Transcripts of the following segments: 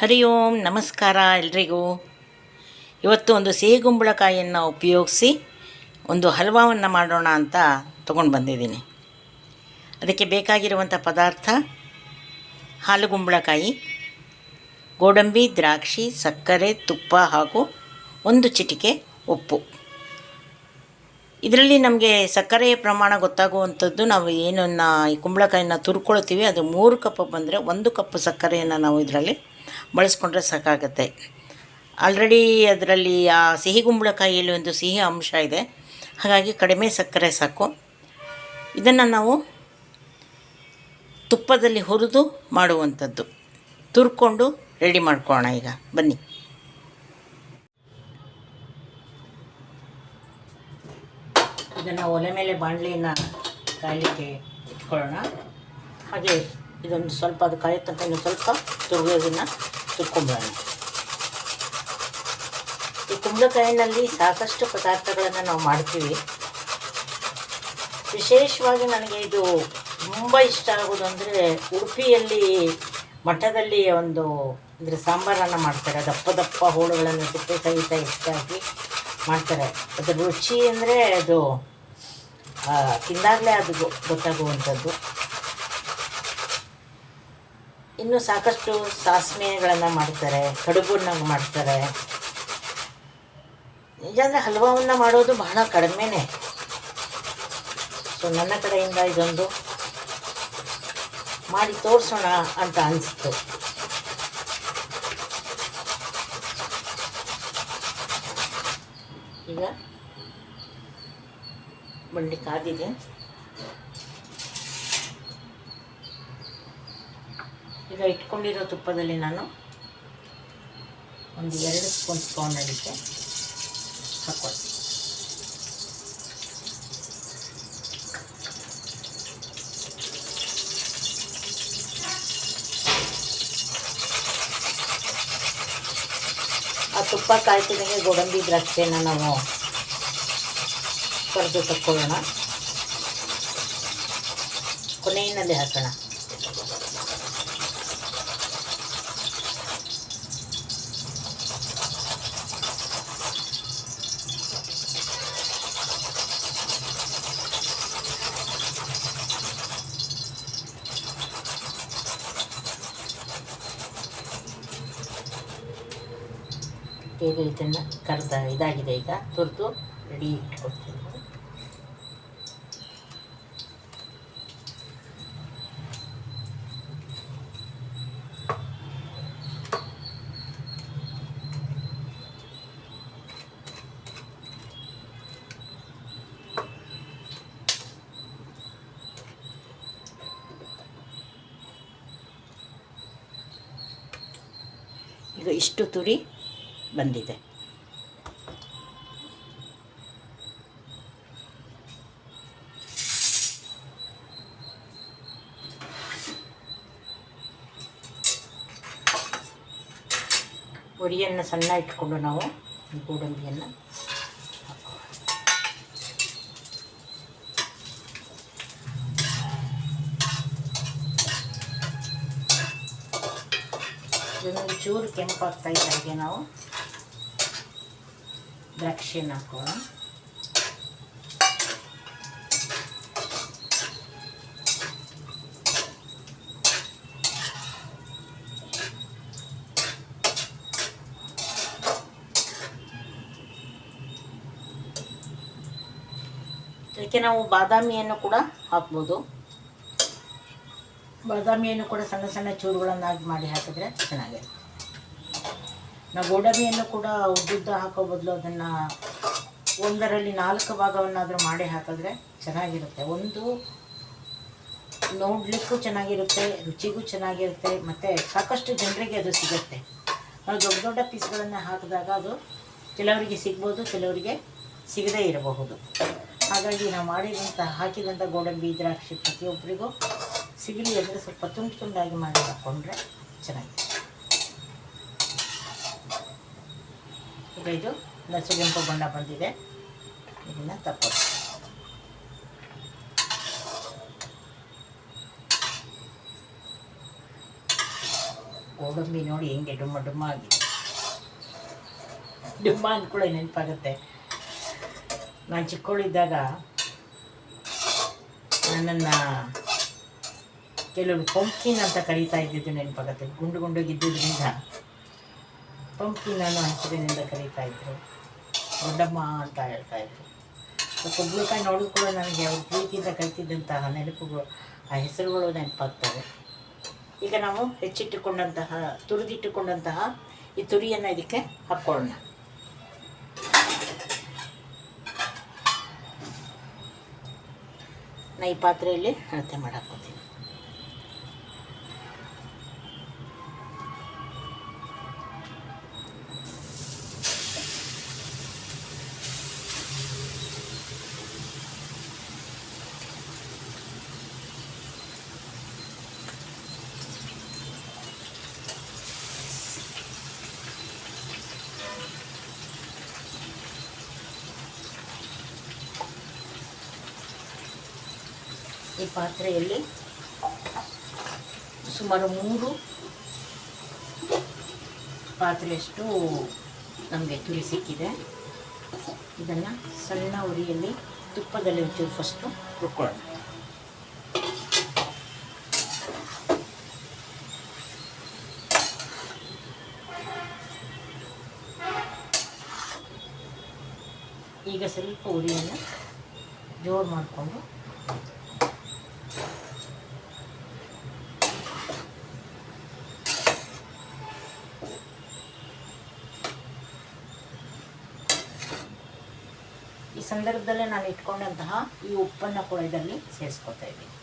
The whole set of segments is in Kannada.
ಹರಿ ಓಂ ನಮಸ್ಕಾರ ಎಲ್ರಿಗೂ. ಇವತ್ತು ಒಂದು ಸಿಹಿಗುಂಬಳಕಾಯಿಯನ್ನು ಉಪಯೋಗಿಸಿ ಒಂದು ಹಲ್ವಾವನ್ನು ಮಾಡೋಣ ಅಂತ ತೊಗೊಂಡು ಬಂದಿದ್ದೀನಿ. ಅದಕ್ಕೆ ಬೇಕಾಗಿರುವಂಥ ಪದಾರ್ಥ ಹಾಲು ಗುಂಬಳಕಾಯಿ, ಗೋಡಂಬಿ, ದ್ರಾಕ್ಷಿ, ಸಕ್ಕರೆ, ತುಪ್ಪ ಹಾಗೂ ಒಂದು ಚಿಟಿಕೆ ಉಪ್ಪು. ಇದರಲ್ಲಿ ನಮಗೆ ಸಕ್ಕರೆಯ ಪ್ರಮಾಣ ಗೊತ್ತಾಗುವಂಥದ್ದು ನಾವು ಏನನ್ನು ಈ ಕುಂಬಳಕಾಯಿನ ತುರ್ಕೊಳ್ತೀವಿ, ಅದು ಮೂರು ಕಪ್ ಬಂದರೆ ಒಂದು ಕಪ್ ಸಕ್ಕರೆಯನ್ನು ನಾವು ಇದರಲ್ಲಿ ಬಳಸ್ಕೊಂಡ್ರೆ ಸಾಕಾಗುತ್ತೆ. ಆಲ್ರೆಡಿ ಅದರಲ್ಲಿ ಆ ಸಿಹಿ ಕುಂಬಳಕಾಯಿಯಲ್ಲಿ ಒಂದು ಸಿಹಿ ಅಂಶ ಇದೆ. ಹಾಗಾಗಿ ಕಡಿಮೆ ಸಕ್ಕರೆ ಸಾಕು. ಇದನ್ನು ನಾವು ತುಪ್ಪದಲ್ಲಿ ಹುರಿದು ಮಾಡುವಂಥದ್ದು. ತುರ್ಕೊಂಡು ರೆಡಿ ಮಾಡ್ಕೊಳ್ಳೋಣ ಈಗ. ಬನ್ನಿ. ಇದನ್ನು ಒಲೆ ಮೇಲೆ ಬಾಣಲೆಯನ್ನು ಕಾಯಲಿಕ್ಕೆ ಇಟ್ಕೊಳ್ಳೋಣ. ಹಾಗೆ ಇದೊಂದು ಸ್ವಲ್ಪ ಅದು ಕಾಯೋ ತನಕ ಇನ್ನು ಸ್ವಲ್ಪ ತುರ್ಗೋದನ್ನು ತುರ್ಕೊಂಬಿಡೋಣ ಈ ಕುಂಬಳಕಾಯಿನಲ್ಲಿ ಸಾಕಷ್ಟು ಪದಾರ್ಥಗಳನ್ನು ನಾವು ಮಾಡ್ತೀವಿ. ವಿಶೇಷವಾಗಿ ನನಗೆ ಇದು ತುಂಬ ಇಷ್ಟ ಆಗೋದು ಅಂದರೆ ಉಡುಪಿಯಲ್ಲಿ ಮಠದಲ್ಲಿ ಒಂದು ಅಂದರೆ ಸಾಂಬಾರನ್ನು ಮಾಡ್ತಾರೆ. ದಪ್ಪ ದಪ್ಪ ಹೋಳುಗಳನ್ನು ಸಿಪ್ಪೆ ಸಹಿತ ಹೆಚ್ಚಾಗಿ ಮಾಡ್ತಾರೆ. ಅದರ ರುಚಿ ಅಂದರೆ ಅದು ತಿಂದಾಗಲೇ ಅದು ಗೊತ್ತಾಗುವಂಥದ್ದು. ಇನ್ನು ಸಾಕಷ್ಟು ಸಾಸಿವೆಗಳನ್ನು ಮಾಡ್ತಾರೆ, ಕಡುಬನ್ನು ಮಾಡ್ತಾರೆ. ನಿಜ ಅಂದರೆ ಹಲ್ವಾವನ್ನು ಮಾಡೋದು ಬಹಳ ಕಡಿಮೆನೇ. ಸೊ ನನ್ನ ಕಡೆಯಿಂದ ಇದೊಂದು ಮಾಡಿ ತೋರಿಸೋಣ ಅಂತ ಅನಿಸ್ತು ಈಗ ಬಳ್ಳಿ ಕಾದಿದೆ. ಈಗ ಇಟ್ಕೊಂಡಿರೋ ತುಪ್ಪದಲ್ಲಿ ನಾನು ಒಂದು ಎರಡು ಸ್ಪೂನ್ ಸ್ಪೂನ್ ಅಡಿಕೆ ಹಾಕ್ಕೊಳ್ತೀನಿ. ಆ ತುಪ್ಪ ಕಾಯ್ತಿದಂಗೆ ಗೋಡಂಬಿ ದ್ರಾಕ್ಷಿಯನ್ನು ನಾವು ಕರೆದು ತಕ್ಕೊಳ್ಳೋಣ. ಕೊನೆಯಲ್ಲಿ ಹಾಕೋಣ. ಈಗ ಇದನ್ನು ಕರೆದ ಇದಾಗಿದೆ ಈಗ. ತುರಿದು ರೆಡಿ ಇಟ್ಕೊಳ್ತೀನಿ. ಈಗ ಇಷ್ಟು ತುರಿ. ಬಂದಿದೆ. ಹುರಿಯನ್ನು ಸಣ್ಣ ಇಟ್ಕೊಂಡು ನಾವು ಗೋಡಂಬಿಯನ್ನು ಇದೊಂದು ಚೂರು ಕೆಂಪಾಗ್ತಾ ಇದ್ದಾಗೆ ನಾವು. ದ್ರಾಕ್ಷಿಯನ್ನು ಹಾಕೋಣ ಅದಕ್ಕೆ ನಾವು ಬಾದಾಮಿಯನ್ನು ಕೂಡ ಹಾಕ್ಬೋದು ಬಾದಾಮಿಯನ್ನು ಕೂಡ ಸಣ್ಣ ಸಣ್ಣ ಚೂರುಗಳನ್ನಾಗಿ ಮಾಡಿ ಹಾಕಿದ್ರೆ ಚೆನ್ನಾಗಿರುತ್ತೆ ನಾವು ಗೋಡಂಬಿಯನ್ನು ಕೂಡ ಉದ್ದುದ್ದ ಹಾಕೋ ಬದಲು ಅದನ್ನು ಒಂದರಲ್ಲಿ ನಾಲ್ಕು ಭಾಗವನ್ನಾದರೂ ಮಾಡಿ ಹಾಕಿದ್ರೆ ಚೆನ್ನಾಗಿರುತ್ತೆ. ಒಂದು ನೋಡಲಿಕ್ಕೂ ಚೆನ್ನಾಗಿರುತ್ತೆ, ರುಚಿಗೂ ಚೆನ್ನಾಗಿರುತ್ತೆ, ಮತ್ತು ಸಾಕಷ್ಟು ಜನರಿಗೆ ಅದು ಸಿಗುತ್ತೆ. ನಾವು ದೊಡ್ಡ ದೊಡ್ಡ ಪೀಸ್ಗಳನ್ನು ಹಾಕಿದಾಗ ಅದು ಕೆಲವರಿಗೆ ಸಿಗ್ಬೋದು, ಕೆಲವರಿಗೆ ಸಿಗದೇ ಇರಬಹುದು. ಹಾಗಾಗಿ ನಾವು ಮಾಡಿದಂಥ ಹಾಕಿದಂಥ ಗೋಡಂಬಿ, ದ್ರಾಕ್ಷಿ ಪ್ರತಿಯೊಬ್ಬರಿಗೂ ಸಿಗಲಿ ಅಂದರೆ ಸ್ವಲ್ಪ ತುಂಡು ತುಂಡಾಗಿ ಮಾಡಿ ಹಾಕ್ಕೊಂಡ್ರೆ ಚೆನ್ನಾಗಿದೆ ಈಗ ಇದು. ನಸುಗೆಂಪು ಬಣ್ಣ ಬಂದಿದೆ. ಇದನ್ನು ತಪ್ಪು. ಗೋಡಂಬಿ ನೋಡಿ ಹೆಂಗೆ ಡುಮ್ಮ ಡುಮ್ಮ ಆಗಿದೆ. ಡುಮ್ಮ ಅಂದ್ಕೊಳ್ಳಿ ನೆನಪಾಗುತ್ತೆ. ನಾನು ಚಿಕ್ಕವಳಿದ್ದಾಗ ನನ್ನನ್ನು ಕೆಲವರು ಪಂಪ್ಕಿನ್ ಅಂತ ಕರೀತಾ ಇದ್ದಿದ್ದು ನೆನಪಾಗುತ್ತೆ. ಗುಂಡು ಗುಂಡುಗಿದ್ದುದರಿಂದ ಪಂಪ್ಕಿನ್ ಅನ್ನೋ ಹೆಸರಿನಿಂದ ಕರೀತಾ ಇದ್ರು. ದೊಡ್ಡಮ್ಮ ಅಂತ ಹೇಳ್ತಾ ಇದ್ರು. ಸೊ ನೋಡಿದ್ರು ಕೂಡ ನನಗೆ ಅವ್ರ ಪ್ರೀತಿಯಿಂದ ಕಲಿತಿದ್ದಂತಹ ನೆನಪುಗಳು, ಆ ಹೆಸರುಗಳು ನೆನಪಾಗ್ತವೆ. ಈಗ ನಾವು ಹೆಚ್ಚಿಟ್ಟುಕೊಂಡಂತಹ, ತುರಿದಿಟ್ಟುಕೊಂಡಂತಹ ಈ ತುರಿಯನ್ನು ಇದಕ್ಕೆ ಹಾಕ್ಕೊಳ್ಳೋಣ. ನಾ ಈ ಪಾತ್ರೆಯಲ್ಲಿ ಅಳತೆ ಮಾಡಾಕೋತೀನಿ ಈ ಪಾತ್ರೆಯಲ್ಲಿ ಸುಮಾರು ಮೂರು ಪಾತ್ರೆಯಷ್ಟು ನಮಗೆ ತುರಿ ಸಿಕ್ಕಿದೆ. ಇದನ್ನು ಸಣ್ಣ ಉರಿಯಲ್ಲಿ ತುಪ್ಪದಲ್ಲಿ ಒಂಚೂರು ಫಸ್ಟು ಹುರ್ಕೊಳ್ಳೋಣ ಈಗ ಸ್ವಲ್ಪ ಉರಿಯನ್ನು ಜೋರು ಮಾಡಿಕೊಂಡು ಸಂದರ್ಭದಲ್ಲೇ ನಾನು ಇಟ್ಕೊಂಡಂತಹ ಈ ಉಪ್ಪನ್ನು ಕೂಡ ಇದರಲ್ಲಿ ಸೇರಿಸ್ಕೊತಾ ಇದ್ದೀನಿ.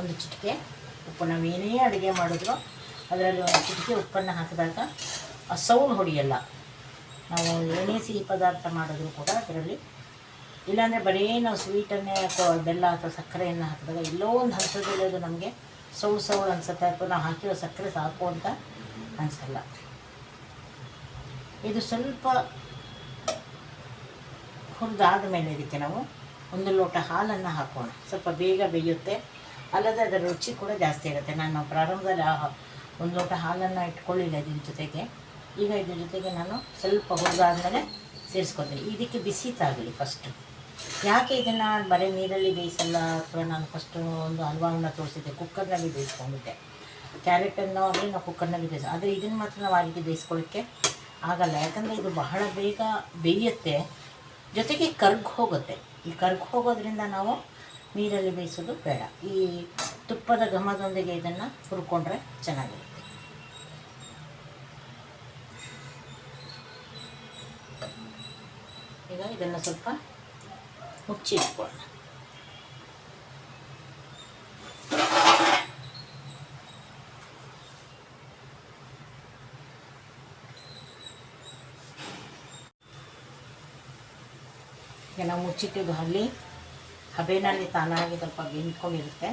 ಒಂದು ಚಿಟಿಕೆ ಉಪ್ಪು ನಾವು ಏನೇ ಅಡುಗೆ ಮಾಡಿದ್ರು ಅದರಲ್ಲಿ ಒಂದು ಚಿಟಿಕೆ ಉಪ್ಪನ್ನು ಹಾಕಿದಾಗ ಆ ಸೌಂಡ್ ಹೊಡಿಯಲ್ಲ. ನಾವು ಏನೇ ಸಿಹಿ ಪದಾರ್ಥ ಮಾಡಿದ್ರು ಕೂಡ ಅದರಲ್ಲಿ ಇಲ್ಲಾಂದರೆ ಬರೀ ನಾವು ಸ್ವೀಟನ್ನೇ ಅಥವಾ ಬೆಲ್ಲ ಅಥವಾ ಸಕ್ಕರೆಯನ್ನು ಹಾಕಿದಾಗ ಎಲ್ಲೋ ಒಂದು ಹಂತದಲ್ಲಿ ಅದು ನಮಗೆ ಸೌ ಸೌ ಅನ್ಸುತ್ತೆ. ಅಥವಾ ನಾವು ಹಾಕಿರೋ ಸಕ್ಕರೆ ಸಾಕು ಅಂತ ಅನಿಸಲ್ಲ. ಇದು ಸ್ವಲ್ಪ ಹುರಿದಾದ ಮೇಲೆ ಇದಕ್ಕೆ ನಾವು ಒಂದು ಲೋಟ ಹಾಲನ್ನು ಹಾಕೋಣ. ಸ್ವಲ್ಪ ಬೇಗ ಬೇಯುತ್ತೆ. ಅಲ್ಲದೆ ಅದರ ರುಚಿ ಕೂಡ ಜಾಸ್ತಿ ಇರುತ್ತೆ. ನಾನು ಪ್ರಾರಂಭದಲ್ಲಿ ಒಂದು ಲೋಟ ಹಾಲನ್ನು ಇಟ್ಕೊಳ್ಳಿಲ್ಲ ಇದ್ರ ಜೊತೆಗೆ. ಈಗ ಇದ್ರ ಜೊತೆಗೆ ನಾನು ಸ್ವಲ್ಪ ಹುರಿದಾದ್ಮೇಲೆ ಸೇರಿಸ್ಕೊತೀನಿ ಇದಕ್ಕೆ ಬಿಸಿ ತಾಗಲಿ ಫಸ್ಟು ಯಾಕೆ ಇದನ್ನು ಬರೀ ನೀರಲ್ಲಿ ಬೇಯಿಸಲ್ಲ? ಅಥವಾ ನಾನು ಫಸ್ಟು ಒಂದು ಹಲ್ವಾವನ್ನು ತೋರಿಸಿದ್ದೆ. ಕುಕ್ಕರ್ನಲ್ಲಿ ಬೇಯಿಸ್ಕೊಂಡಿದ್ದೆ ಕ್ಯಾರೆಟನ್ನು ಅಂದರೆ ನಾವು ಕುಕ್ಕರ್ನಲ್ಲಿ ಬೇಯಿಸ, ಆದರೆ ಇದನ್ನು ಮಾತ್ರ ನಾವು ಆ ರೀತಿ ಬೇಯಿಸ್ಕೊಳ್ಳೋಕ್ಕೆ ಆಗಲ್ಲ. ಯಾಕಂದರೆ ಇದು ಬಹಳ ಬೇಗ ಬೇಯುತ್ತೆ. ಜೊತೆಗೆ ಕರ್ಗ್ ಹೋಗುತ್ತೆ. ಈ ಕರ್ಗ್ ಹೋಗೋದ್ರಿಂದ ನಾವು ನೀರಲ್ಲಿ ಬೇಯಿಸೋದು ಬೇಡ. ಈ ತುಪ್ಪದ ಘಮದೊಂದಿಗೆ ಇದನ್ನು ಹುರ್ಕೊಂಡ್ರೆ ಚೆನ್ನಾಗಿರುತ್ತೆ. ಈಗ ಇದನ್ನು ಸ್ವಲ್ಪ ಮುಚ್ಚಿ ಇಟ್ಕೊಳ್ಳೋಣ ಈಗ ನಾವು ಮುಚ್ಚಿಟ್ಟಿದ್ದು ಹಬೆನಲ್ಲಿ ತಾನಾಗಿ ಸ್ವಲ್ಪ ಬೆಂದ್ಕೊಂಡಿರುತ್ತೆ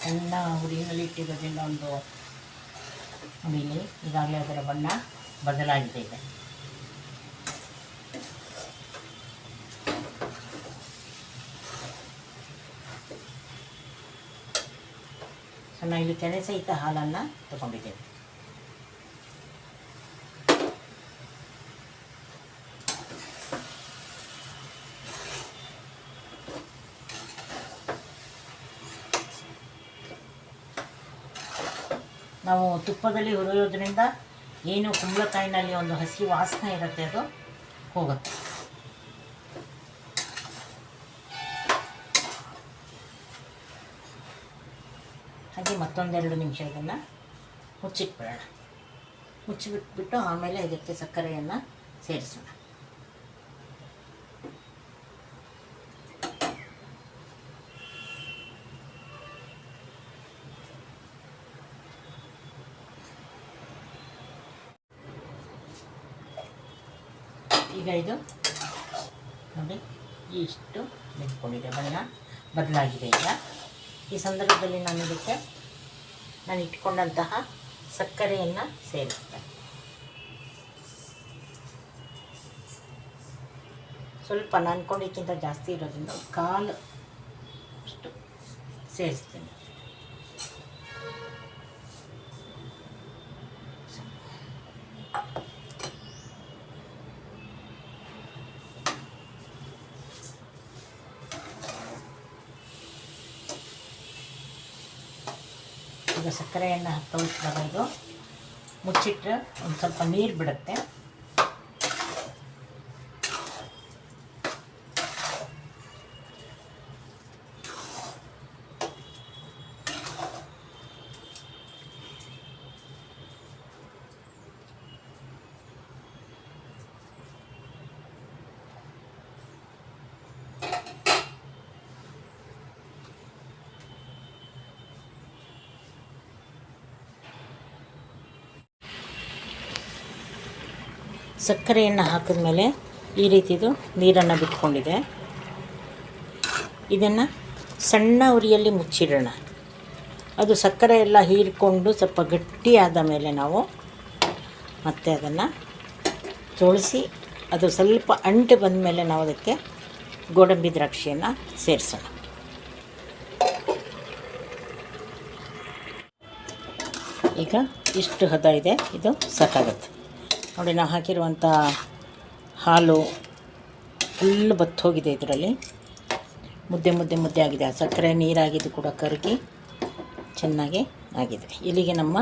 ಸಣ್ಣ ಹುಡಿನಲ್ಲಿ ಇಟ್ಟಿರೋದ್ರಿಂದ ಒಂದು ಹುರಿಲಿ ಈಗಾಗಲೇ ಅದರ ಬಣ್ಣ ಬದಲಾಗಿದೆ ಇದೆ ಸೊ ನಾವು ಇಲ್ಲಿ ಕೆನೆ ಸಹಿತ ಹಾಲನ್ನು ತಗೊಂಡಿದ್ದೇವೆ. ನಾವು ತುಪ್ಪದಲ್ಲಿ ಹುರಿಯೋದ್ರಿಂದ ಏನು ಕುಂಬಳಕಾಯಿನಲ್ಲಿ ಒಂದು ಹಸಿ ವಾಸನೆ ಇರುತ್ತೆ ಅದು, ಹೋಗುತ್ತೆ. ಹಾಗೆ ಮತ್ತೊಂದೆರಡು ನಿಮಿಷ ಇದನ್ನು ಮುಚ್ಚಿಟ್ಬಿಡೋಣ. ಮುಚ್ಚಿಬಿಟ್ಬಿಟ್ಟು ಆಮೇಲೆ ಇದಕ್ಕೆ ಸಕ್ಕರೆಯನ್ನು ಸೇರಿಸೋಣ. ಈಗ ಇದು ನೋಡಿ ಇಷ್ಟು ಬೆಂದ್ಕೊಂಡಿದೆ ಬಣ್ಣ ಬದಲಾಗಿದೆ ಈಗ. ಈ ಸಂದರ್ಭದಲ್ಲಿ ನಾನು ಇದಕ್ಕೆ ನಾನು ಇಟ್ಕೊಂಡಂತಹ ಸಕ್ಕರೆಯನ್ನು ಸೇರಿಸ್ತೇನೆ ಸ್ವಲ್ಪ ನಾನು ಜಾಸ್ತಿ ಇರೋದ್ರಿಂದ ಕಾಲು ಅಷ್ಟು ಸೇರಿಸ್ತೇನೆ. ಈಗ ಸಕ್ಕರೆಯನ್ನು ತೋರಿಸಿದಾಗ ಇದು ಮುಚ್ಚಿಟ್ರೆ ಒಂದು ಸ್ವಲ್ಪ ನೀರು ಬಿಡುತ್ತೆ. ಸಕ್ಕರೆಯನ್ನು ಹಾಕಿದ್ಮೇಲೆ ಈ ರೀತಿದು ನೀರನ್ನು ಬಿಟ್ಕೊಂಡಿದೆ. ಇದನ್ನು ಸಣ್ಣ ಉರಿಯಲ್ಲಿ ಮುಚ್ಚಿಡೋಣ. ಅದು ಸಕ್ಕರೆ ಎಲ್ಲ ಹೀರಿಕೊಂಡು ಸ್ವಲ್ಪ ಗಟ್ಟಿಯಾದ ಮೇಲೆ ನಾವು ಮತ್ತೆ ಅದನ್ನು ತೊಳಸಿ, ಅದು ಸ್ವಲ್ಪ ಅಂಟು ಬಂದ ಮೇಲೆ ನಾವು ಅದಕ್ಕೆ ಗೋಡಂಬಿ ದ್ರಾಕ್ಷಿಯನ್ನು ಸೇರಿಸೋಣ. ಈಗ ಇಷ್ಟು ಹದ ಇದೆ, ಇದು ಸಾಕಾಗುತ್ತೆ. ನೋಡಿ ನಾವು ಹಾಕಿರುವಂಥ ಹಾಲು ಫುಲ್ ಬತ್ತೋಗಿದೆ ಇದರಲ್ಲಿ. ಮುದ್ದೆ ಮುದ್ದೆ ಮುದ್ದೆ ಆಗಿದೆ. ಆ ಸಕ್ಕರೆ ನೀರಾಗಿದ್ದು ಕೂಡ ಕರಗಿ ಚೆನ್ನಾಗಿ ಆಗಿದೆ. ಇಲ್ಲಿಗೆ ನಮ್ಮ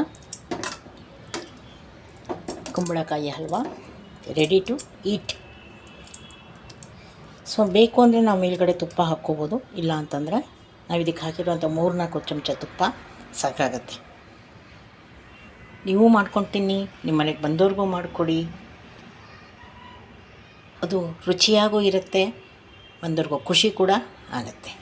ಕುಂಬಳಕಾಯಿ halwa ready to eat so ಬೇಕು ಅಂದರೆ ನಾವು ಮೇಲ್ಗಡೆ ತುಪ್ಪ ಹಾಕ್ಕೋಬೋದು. ಇಲ್ಲ ಅಂತಂದರೆ ನಾವು ಇದಕ್ಕೆ ಹಾಕಿರುವಂಥ ಮೂರು ನಾಲ್ಕು ಚಮಚ ತುಪ್ಪ ಸಾಕಾಗತ್ತೆ. ನೀವು ಮಾಡ್ಕೊಂಡು ನಿಮ್ಮ ಮನೆಗೆ ಬಂದವ್ರಿಗೂ ಮಾಡಿಕೊಡಿ. ಅದು ರುಚಿಯಾಗೂ ಇರುತ್ತೆ ಬಂದವ್ರಿಗೂ ಖುಷಿ ಕೂಡ ಆಗುತ್ತೆ.